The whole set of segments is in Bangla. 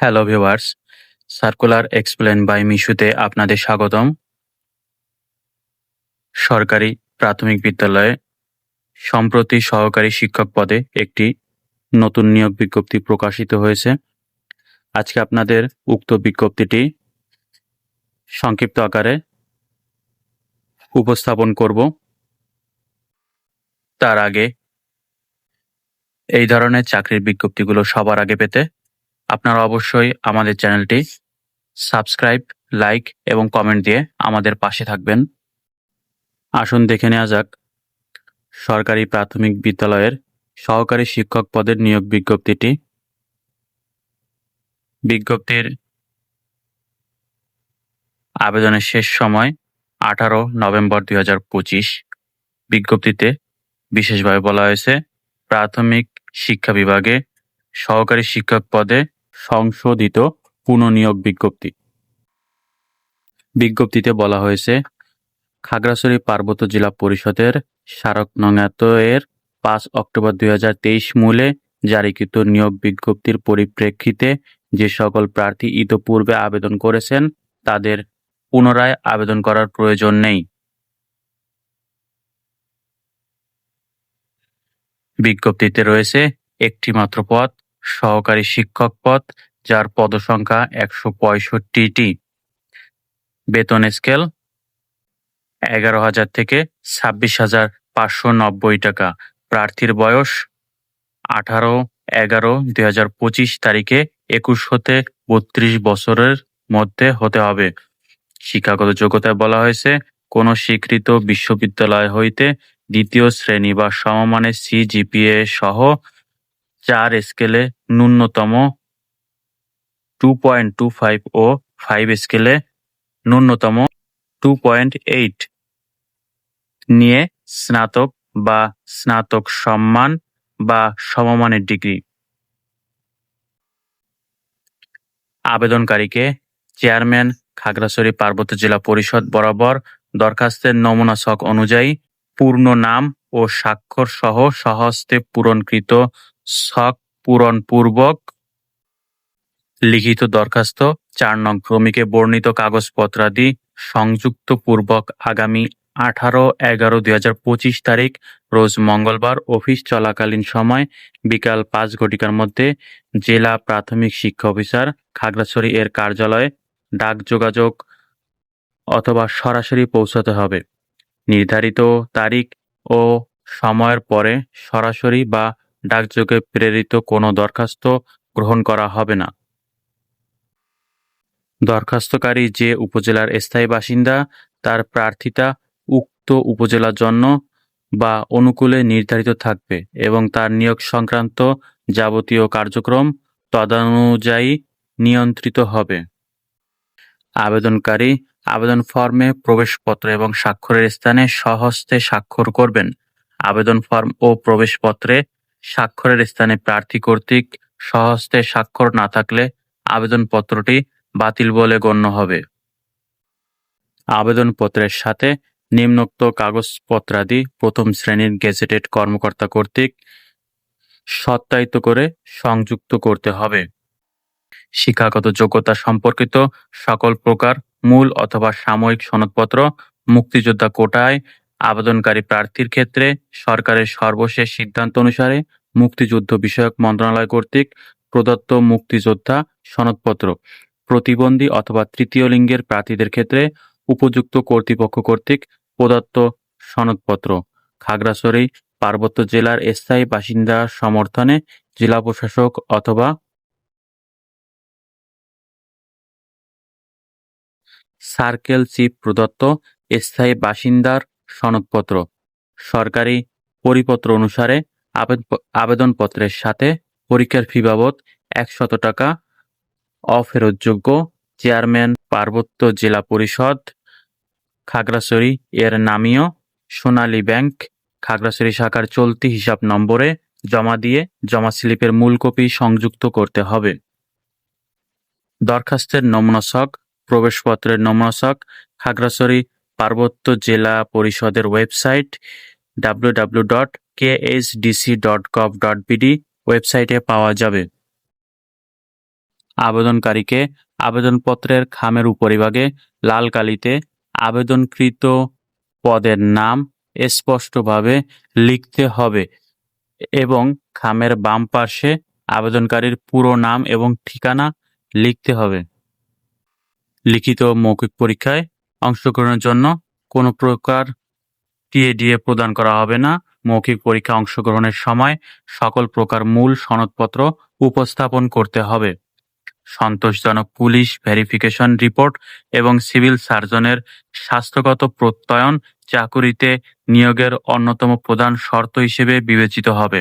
Hello viewers circular explain by মিশুতে আপনাদের স্বাগতম। সরকারি প্রাথমিক বিদ্যালয়ে সম্প্রতি সহকারী শিক্ষক পদে একটি নতুন নিয়োগ বিজ্ঞপ্তি প্রকাশিত হয়েছে। আজকে আপনাদের উক্ত বিজ্ঞপ্তিটি সংক্ষিপ্ত আকারে উপস্থাপন করব। তার আগে এই ধরনের চাকরির বিজ্ঞপ্তিগুলো সবার আগে পেতে আপনারা অবশ্যই আমাদের চ্যানেলটি সাবস্ক্রাইব, লাইক এবং কমেন্ট দিয়ে আমাদের পাশে থাকবেন। আসুন দেখে নেওয়া যাক, সরকারি প্রাথমিক বিদ্যালয়ের সহকারী শিক্ষক পদের নিয়োগ বিজ্ঞপ্তিটি। বিজ্ঞপ্তির আবেদনের শেষ সময় আঠারো নভেম্বর দুই হাজার পঁচিশ। বিজ্ঞপ্তিতে বিশেষভাবে বলা হয়েছে, প্রাথমিক শিক্ষা বিভাগে সহকারী শিক্ষক পদে সংশোধিত পুনঃনিয়োগ বিজ্ঞপ্তি। বিজ্ঞপ্তিতে বলা হয়েছে, খাগড়াছড়ি পার্বত্য জেলা পরিষদের স্মারক নঙাত এর পাঁচ অক্টোবর দুই হাজার তেইশ মূলে জারিকৃত নিয়োগ বিজ্ঞপ্তির পরিপ্রেক্ষিতে যে সকল প্রার্থী ইতোপূর্বে আবেদন করেছেন, তাদের পুনরায় আবেদন করার প্রয়োজন নেই। বিজ্ঞপ্তিতে রয়েছে একটি মাত্র পদ সহকারী শিক্ষক পদ, যার পদসংখ্যা একশো পঁয়ষট্টিটি। বেতন স্কেল এগারো হাজার থেকে ছাব্বিশ হাজার পাঁচশো নব্বই টাকা। প্রার্থীর বয়স আঠারো এগারো দুই হাজার পঁচিশ তারিখে একুশ হতে বত্রিশ বছরের মধ্যে হতে হবে। শিক্ষাগত যোগ্যতায় বলা হয়েছে, কোনো স্বীকৃত বিশ্ববিদ্যালয় হইতে দ্বিতীয় শ্রেণি বা সমমানের সিজিপিএ সহ চার স্কেলে ন্যূনতম টু পয়েন্ট টু ফাইভ ও ফাইভ স্কেলে ন্যূনতম টু পয়েন্ট এইট নিয়ে স্নাতক বা স্নাতক সম্মান বা সমমানের ডিগ্রি। আবেদনকারীকে চেয়ারম্যান, খাগড়াছড়ি পার্বত্য জেলা পরিষদ বরাবর দরখাস্তের নমুনা ছক অনুযায়ী পূর্ণ নাম ও স্বাক্ষর সহ সহস্তে পূরণকৃত ছক পূরণপূর্বক লিখিত দরখাস্ত, চার নং ক্রমিকে বর্ণিত কাগজপত্রাদি সংযুক্ত পূর্বক আগামী আঠারো এগারো দুই হাজার পঁচিশ তারিখ, রোজ মঙ্গলবার অফিস চলাকালীন সময়, বিকাল পাঁচ ঘটিকার মধ্যে জেলা প্রাথমিক শিক্ষা অফিসার, খাগড়াছড়ি এর কার্যালয়ে ডাক যোগাযোগ অথবা সরাসরি পৌঁছাতে হবে। নির্ধারিত তারিখ ও সময়ের পরে সরাসরি বা ডাকযোগে প্রেরিত কোনো দরখাস্ত গ্রহণ করা হবে না। দরখাস্তকারী যে উপজেলার স্থায়ী বাসিন্দা, তার প্রার্থিতা উক্ত উপজেলার জন্য বা অনুকূলে নির্ধারিত থাকবে এবং তার নিয়োগ সংক্রান্ত যাবতীয় কার্যক্রম তদানুযায়ী নিয়ন্ত্রিত হবে। আবেদনকারী আবেদন ফর্মে প্রবেশপত্র এবং স্বাক্ষরের স্থানে স্বহস্তে স্বাক্ষর করবেন। আবেদন ফর্ম ও প্রবেশপত্রে স্বাক্ষরের স্থানে প্রার্থী কর্তৃক স্বহস্তে স্বাক্ষর না থাকলে আবেদনপত্রটি বাতিল বলে গণ্য হবে। আবেদনপত্রের সাথে নিম্নোক্ত কাগজপত্রাদি প্রথম শ্রেণির গেজেটেড কর্মকর্তা কর্তৃক সত্যায়িত করে সংযুক্ত করতে হবে। শিক্ষাগত যোগ্যতা সম্পর্কিত সকল প্রকার মূল অথবা সাময়িক সনদপত্র মুক্তিযোদ্ধা কোটায় আবেদনকারী প্রার্থীর ক্ষেত্রে সরকারের সর্বশেষ সিদ্ধান্ত অনুসারে মুক্তিযুদ্ধ বিষয়ক মন্ত্রণালয় কর্তৃক প্রদত্ত মুক্তিযোদ্ধা সনদপত্র, প্রতিবন্ধী অথবা তৃতীয় লিঙ্গের প্রার্থীদের ক্ষেত্রে উপযুক্ত কর্তৃপক্ষ কর্তৃক প্রদত্ত সনদপত্র। খাগড়াছড়ি, পার্বত্য জেলার স্থায়ী বাসিন্দা সমর্থনে জেলা প্রশাসক অথবা সার্কেল চিফ প্রদত্ত স্থায়ী বাসিন্দার সনদপত্র। সরকারি পরিপত্র অনুসারে আবেদনপত্রের সাথে পরীক্ষার ফি বাবদ একশত টাকা অফেরতযোগ্য চেয়ারম্যান পার্বত্য জেলা পরিষদ খাগড়াছড়ি এর নামীয় সোনালী ব্যাংক খাগড়াছড়ি শাখার চলতি হিসাব নম্বরে জমা দিয়ে জমা স্লিপের মূল কপি সংযুক্ত করতে হবে। দরখাস্তের নমুনা ছক প্রবেশপত্রের নমুনা ছক খাগড়াছড়ি পার্বত্য জেলা পরিষদের website W dot dot dot BD ওয়েবসাইটে পাওয়া যাবে। আবেদনকারীকে আবেদনপত্রের খামের উপরিভাগে লাল কালিতে আবেদনকৃত পদের নাম স্পষ্টভাবে লিখতে হবে এবং খামের বাম পাশে আবেদনকারীর পুরো নাম এবং ঠিকানা লিখতে হবে। লিখিত মৌখিক পরীক্ষায় অংশগ্রহণের জন্য কোনো প্রকার টিএডিএ প্রদান করা হবে না। মৌখিক পরীক্ষা অংশগ্রহণের সময় সকল প্রকার মূল সনদপত্র উপস্থাপন করতে হবে। সন্তোষজনক পুলিশ ভেরিফিকেশন রিপোর্ট এবং সিভিল সার্জনের স্বাস্থ্যগত প্রত্যয়ন চাকুরিতে নিয়োগের অন্যতম প্রধান শর্ত হিসেবে বিবেচিত হবে।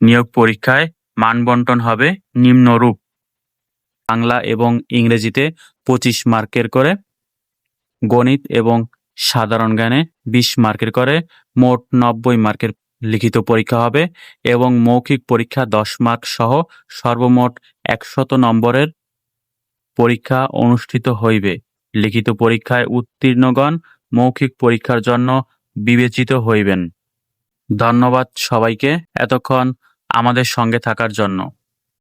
নিয়োগ পরীক্ষায় মানবন্টন হবে নিম্নরূপ। বাংলা এবং ইংরেজিতে পঁচিশ মার্কের করে গণিত এবং সাধারণ জ্ঞানে বিশ মার্কের করে, মোট নব্বই মার্কের লিখিত পরীক্ষা হবে এবং মৌখিক পরীক্ষা দশ মার্ক সহ সর্বমোট একশত নম্বরের পরীক্ষা অনুষ্ঠিত হইবে। লিখিত পরীক্ষায় উত্তীর্ণগণ মৌখিক পরীক্ষার জন্য বিবেচিত হইবেন। ধন্যবাদ সবাইকে, এতক্ষণ আমাদের সঙ্গে থাকার জন্য।